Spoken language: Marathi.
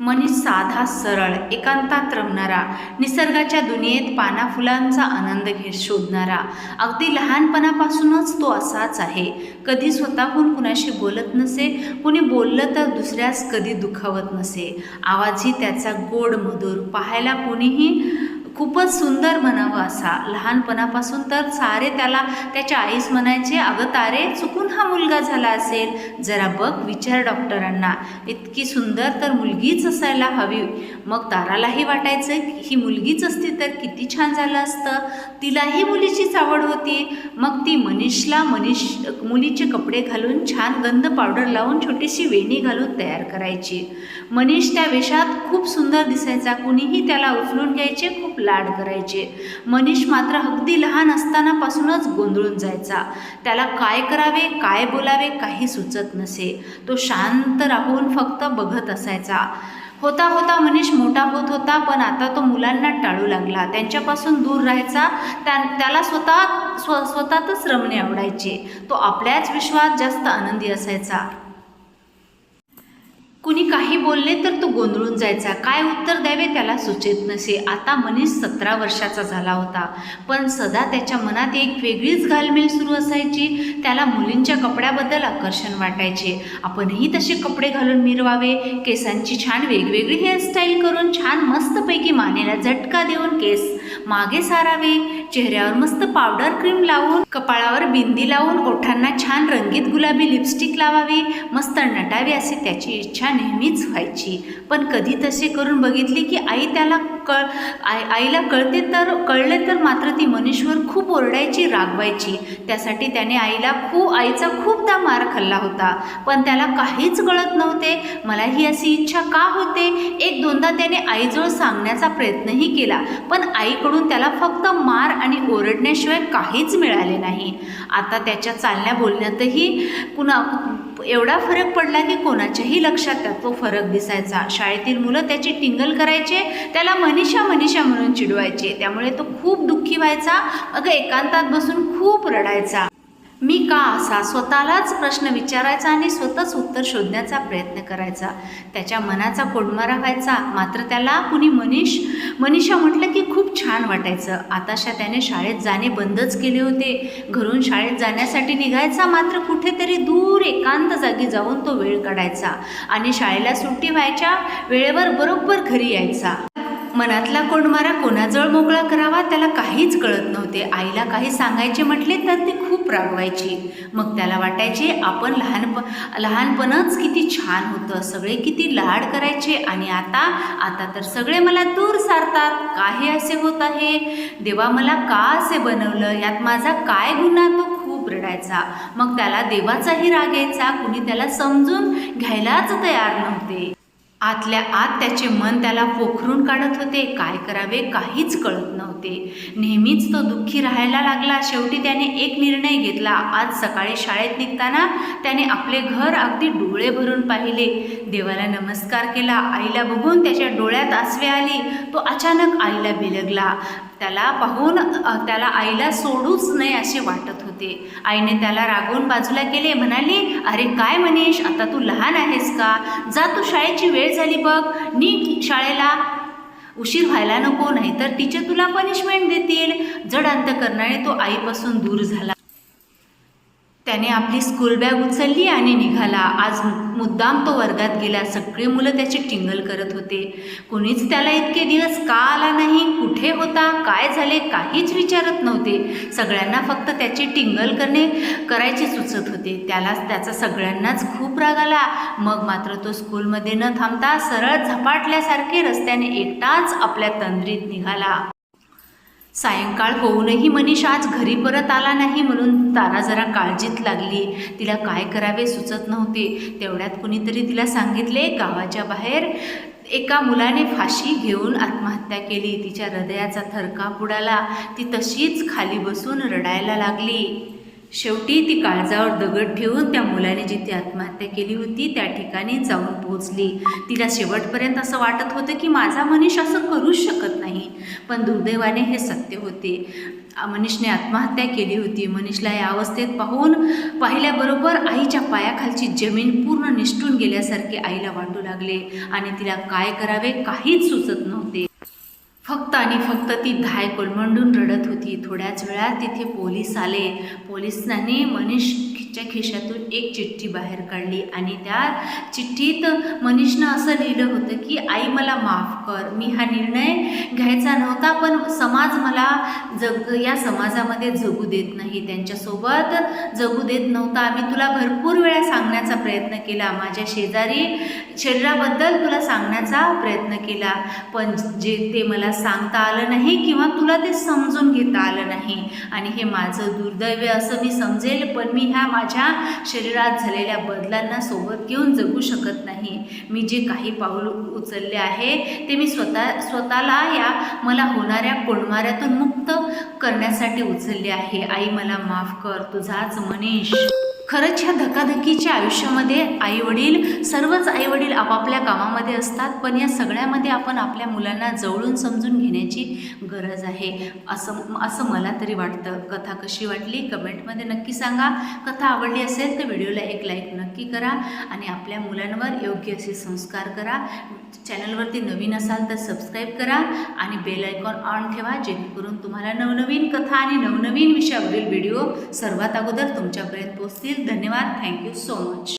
मनीष साधा सरळ एकांतात रमणारा निसर्गाच्या दुनियेत पाना फुलांचा आनंद घेत शोधणारा. अगदी लहानपणापासूनच तो असाच आहे. कधी स्वतःहून कुणाशी बोलत नसे कुणी बोललं तर दुसऱ्यास कधी दुखावत नसे. आवाजही त्याचा गोड मधुर. पाहायला कोणीही खूपच सुंदर म्हणावं असा. लहानपणापासून तर सारे त्याला त्याच्या आईस म्हणायचे अगं तारे चुकून हा मुलगा झाला असेल. जरा बघ विचार डॉक्टरांना. इतकी सुंदर तर मुलगीच असायला हवी. मग तारालाही वाटायचं ही मुलगीच असती तर किती छान झालं असतं. तिलाही मुलीचीच आवड होती. मग ती मनीषला मनीष मुलीचे कपडे घालून छान गंध पावडर लावून छोटीशी वेणी घालून तयार करायची. मनीष त्या वेशात खूप सुंदर दिसायचा. कुणीही त्याला उचलून घ्यायचे खूप लाड करायचे. मनीष मात्र अगदी लहान असतानापासूनच गोंधळून जायचा. त्याला काय करावे काय बोलावे काही सुचत नसे. तो शांत राहून फक्त बघत असायचा. होता होता मनीष मोठा होत होता पण आता तो मुलांना टाळू लागला. त्यांच्यापासून दूर राहायचा त्या त्याला स्वतः स्व स्वतःतच रमणे आवडायचे. तो आपल्याच विश्वात जास्त आनंदी असायचा. कुणी काही बोलले तर तो गोंधळून जायचा. काय उत्तर द्यावे त्याला सुचेत नसे. आता मनीष सतरा वर्षाचा झाला होता. पण सदा त्याच्या मनात एक वेगळीच घालमेल सुरू असायची. त्याला मुलींच्या कपड्याबद्दल आकर्षण वाटायचे. आपणही तसे कपडे घालून मिरवावे. केसांची छान वेगवेगळी हेअरस्टाईल करून छान मस्तपैकी मानेला झटका देऊन केस मागे सारावे. चेहऱ्यावर मस्त पावडर क्रीम लावून कपाळावर बिंदी लावून ओठांना छान रंगीत गुलाबी लिपस्टिक लावावी. मस्त नटावी अशी त्याची इच्छा नेहमीच व्हायची. पण कधी तसे करून बघितले की आई त्याला कळ आई आईला कळते तर कळले तर मात्र ती मनीषवर खूप ओरडायची रागवायची. त्यासाठी त्याने आईला खूप आईचा खूपदा मार खाल्ला होता. पण त्याला काहीच कळत नव्हते. मला ही अशी इच्छा का होते? एक दोनदा त्याने आईजवळ सांगण्याचा प्रयत्नही केला. पण आईकडून त्याला फक्त मार आणि ओरडण्याशिवाय काहीच मिळाले नाही. आता त्याच्या चालण्या बोलण्यातही कुणा एवढा फरक पडला की कोणाच्याही लक्षात त्यात तो फरक दिसायचा. शाळेतील मुलं त्याची टिंगल करायचे त्याला मनीषा मनीषा म्हणून चिडवायचे. त्यामुळे तो खूप दुःखी व्हायचा. अगं एकांतात बसून खूप रडायचा. मी का असा? स्वतःलाच प्रश्न विचारायचा आणि स्वतःच उत्तर शोधण्याचा प्रयत्न करायचा. त्याच्या मनाचा कोडमारा व्हायचा. मात्र त्याला कुणी मनीष मनीषा म्हटलं की खूप छान वाटायचं. आताशा त्याने शाळेत जाणे बंदच केले होते. घरून शाळेत जाण्यासाठी निघायचा मात्र कुठेतरी दूर एकांत जागी जाऊन तो वेळ काढायचा आणि शाळेला सुट्टी व्हायच्या वेळेवर बरोबर घरी यायचा. मनातला कोंडमारा कोणाजवळ मोकळा करावा त्याला काहीच कळत नव्हते. आईला काही सांगायचे म्हटले तर ती खूप रागवायची. मग त्याला वाटायचे आपण लहानप लहानपणच किती छान होतं. सगळे किती लाड करायचे आणि आता आता तर सगळे मला दूर सारतात. काय असे होत आहे. देवा मला का असे बनवलं? यात माझा काय गुन्हा? तो खूप रडायचा. मग त्याला देवाचाही राग यायचा. कुणी त्याला समजून घ्यायलाच तयार नव्हते. आतल्या आत त्याचे मन त्याला पोखरून काढत होते. काय करावे काहीच कळत नव्हते. नेहमीच तो दुःखी राहायला लागला. शेवटी त्याने एक निर्णय घेतला. आज सकाळी शाळेत निघताना त्याने आपले घर अगदी डोळे भरून पाहिले. देवाला नमस्कार केला. आईला बघून त्याच्या डोळ्यात आसवे आली. तो अचानक आईला बिलगला. त्याला पाहून त्याला आईला सोडूच नये असे वाटत होते. आईने त्याला रागवून बाजूला केले म्हणाली अरे काय मनीष आता तू लहान आहेस का? जा तू शाळेची वेळ झाली बघ. नीट शाळेला उशीर व्हायला नको नाहीतर टीचर तुला पनिशमेंट देतील. जड अंतकरणाने तो आईपासून दूर झाला. त्याने आपली स्कूल बॅग उचलली आणि निघाला. आज मुद्दाम तो वर्गात गेला. सगळे मुलं त्याची टिंगल करत होते. कोणीच त्याला इतके दिवस का आला नाही? कुठे होता? काय झाले? काहीच विचारत नव्हते. सगळ्यांना फक्त त्याची टिंगल करणे करायचे सुचत होते. त्याला त्याचा सगळ्यांनाच खूप राग आला. मग मात्र तो स्कूलमध्ये न थांबता सरळ झपाटल्यासारखे रस्त्याने एकटाच आपल्या तंद्रीत निघाला. सायंकाळ होऊनही मनीष आज घरी परत आला नाही म्हणून तारा जरा काळजीत लागली. तिला काय करावे सुचत नव्हते. तेवढ्यात कुणीतरी तिला सांगितले गावाच्या बाहेर एका मुलाने फाशी घेऊन आत्महत्या केली. तिच्या हृदयाचा थरकाप उडाला ती तशीच खाली बसून रडायला लागली. शेवटी ती काळजावर दगड ठेवून त्या मुलाने जिथे आत्महत्या केली होती त्या ठिकाणी जाऊन पोचली तिला शेवटपर्यंत असं वाटत होतं की माझा मनीष असं करूच शकत नाही. पण दुर्दैवाने हे सत्य होते. मनीषने आत्महत्या केली होती. मनीषला या अवस्थेत पाहून पाहिल्याबरोबर आईच्या पायाखालची जमीन पूर्ण निष्ठून गेल्यासारखे आईला वाटू लागले आणि तिला काय करावे काहीच सुचत नव्हते. फक्त आणि फक्त ती धाय कोलमंडून रडत होती. थोड्याच वेळात तिथे पोलीस आले. पोलिसांनी मनीष चिठ्ठीच्या खिशातून एक चिठ्ठी बाहेर काढली आणि त्या चिठ्ठीत मनीषनं असं लिहिलं होतं की आई मला माफ कर. मी हा निर्णय घ्यायचा नव्हता पण समाज मला जग या समाजामध्ये जगू देत नाही. त्यांच्यासोबत जगू देत नव्हता. आम्ही तुला भरपूर वेळा सांगण्याचा प्रयत्न केला. माझ्या शेजारी शरीराबद्दल तुला सांगण्याचा प्रयत्न केला. पण जे ते मला सांगता आलं नाही किंवा तुला ते समजून घेता आलं नाही. आणि हे माझं दुर्दैव असं मी समजेल पण मी ह्या माझ्या शरीरात झालेल्या बदलांना सोबत घेऊन जगू शकत नाही. मी जे काही पाऊल उचलले आहे ते मी स्वतः स्वतःला या मला होणाऱ्या कोंडमाऱ्यातून मुक्त करण्यासाठी उचलले आहे. आई मला माफ कर. तुझाच मनीष. खरंच ह्या धकाधकीच्या आयुष्यामध्ये आईवडील सर्वच आईवडील आपापल्या कामामध्ये असतात पण या सगळ्यामध्ये आपण आपल्या मुलांना जवळून समजून घेण्याची गरज आहे. असं असं मला तरी वाटतं. कथा कशी वाटली? कमेंटमध्ये नक्की सांगा. कथा आवडली असेल तर व्हिडिओला एक लाईक नक्की करा आणि आपल्या मुलांवर योग्य असे संस्कार करा. चॅनलवरती नवीन असाल तर सबस्क्राईब करा आणि बेल आयकॉन ऑन ठेवा जेणेकरून तुम्हाला नवनवीन कथा आणि नवनवीन विषयावरील व्हिडिओ सर्वात अगोदर तुमच्यापर्यंत पोहोचतील. धन्यवाद. Thank you so much.